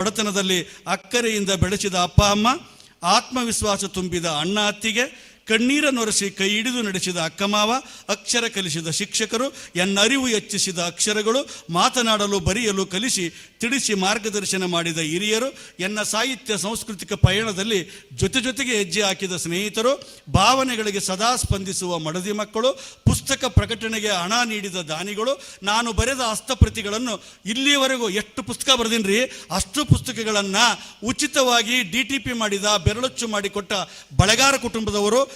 ಬಡತನದಲ್ಲಿ ಅಕ್ಕರೆಯಿಂದ ಬೆಳೆಸಿದ ಅಪ್ಪ ಅಮ್ಮ ಆತ್ಮವಿಶ್ವಾಸ ತುಂಬಿದ ಅಣ್ಣ ಅತ್ತಿಗೆ ಕಣ್ಣೀರನ್ನೊರೆಸಿ ಕೈ ಹಿಡಿದು ನಡೆಸಿದ ಅಕ್ಕಮಾವ ಅಕ್ಷರ ಕಲಿಸಿದ ಶಿಕ್ಷಕರು ಎನ್ನರಿವು ಹೆಚ್ಚಿಸಿದ ಅಕ್ಷರಗಳು, ಮಾತನಾಡಲು ಬರೆಯಲು ಕಲಿಸಿ, ತಿಳಿಸಿ ಮಾರ್ಗದರ್ಶನ ಮಾಡಿದ ಹಿರಿಯರು, ಎನ್ನ ಸಾಹಿತ್ಯ ಸಾಂಸ್ಕೃತಿಕ ಪಯಣದಲ್ಲಿ ಜೊತೆ ಜೊತೆಗೆ ಹೆಜ್ಜೆ ಹಾಕಿದ ಸ್ನೇಹಿತರು, ಭಾವನೆಗಳಿಗೆ ಸದಾ ಸ್ಪಂದಿಸುವ ಮಡದಿ ಮಕ್ಕಳು, ಪುಸ್ತಕ ಪ್ರಕಟಣೆಗೆ ಹಣ ನೀಡಿದ ದಾನಿಗಳು, ನಾನು ಬರೆದ ಹಸ್ತಪ್ರತಿಗಳನ್ನು ಇಲ್ಲಿಯವರೆಗೂ ಎಷ್ಟು ಪುಸ್ತಕ ಬರೆದಿನ್ರಿ? ಅಷ್ಟು ಪುಸ್ತಕಗಳನ್ನು ಉಚಿತವಾಗಿ ಡಿ ಟಿ ಪಿ ಮಾಡಿದ, ಬೆರಳುಚ್ಚು ಮಾಡಿಕೊಟ್ಟ ಬಳೆಗಾರ ಕುಟುಂಬದವರು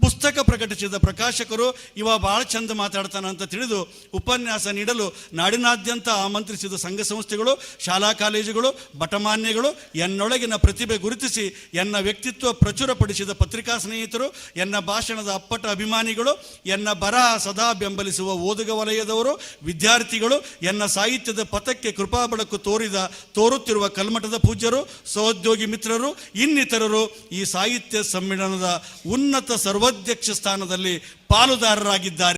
ಪುಸ್ತಕ ಪ್ರಕಟಿಸಿದ ಪ್ರಕಾಶಕರು, ಇವ ಭಾಳ ಚಂದ ಮಾತಾಡ್ತಾನ ಅಂತ ತಿಳಿದು ಉಪನ್ಯಾಸ ನೀಡಲು ನಾಡಿನಾದ್ಯಂತ ಆಮಂತ್ರಿಸಿದ ಸಂಘ ಸಂಸ್ಥೆಗಳು, ಶಾಲಾ ಕಾಲೇಜುಗಳು ಬಟಮಾನ್ಯಗಳು ಎನ್ನೊಳಗಿನ ಪ್ರತಿಭೆ ಗುರುತಿಸಿ, ಎನ್ನ ವ್ಯಕ್ತಿತ್ವ ಪ್ರಚುರಪಡಿಸಿದ ಪತ್ರಿಕಾ ಸ್ನೇಹಿತರು, ಎನ್ನ ಭಾಷಣದ ಅಪ್ಪಟ ಅಭಿಮಾನಿಗಳು, ಎನ್ನ ಬರ ಸದಾ ಬೆಂಬಲಿಸುವ ಓದುಗ ವಲಯದವರು, ವಿದ್ಯಾರ್ಥಿಗಳು, ಎನ್ನ ಸಾಹಿತ್ಯದ ಪಥಕ್ಕೆ ಕೃಪಾ ತೋರಿದ, ತೋರುತ್ತಿರುವ ಕಲ್ಮಠದ ಪೂಜ್ಯರು, ಸಹೋದ್ಯೋಗಿ ಮಿತ್ರರು, ಇನ್ನಿತರರು ಈ ಸಾಹಿತ್ಯ ಸಮ್ಮೇಳನದ ಉನ್ನತ ಸರ್ವಾಧ್ಯಕ್ಷ ಸ್ಥಾನದಲ್ಲಿ ಪಾಲುದಾರರಾಗಿದ್ದಾರೆ.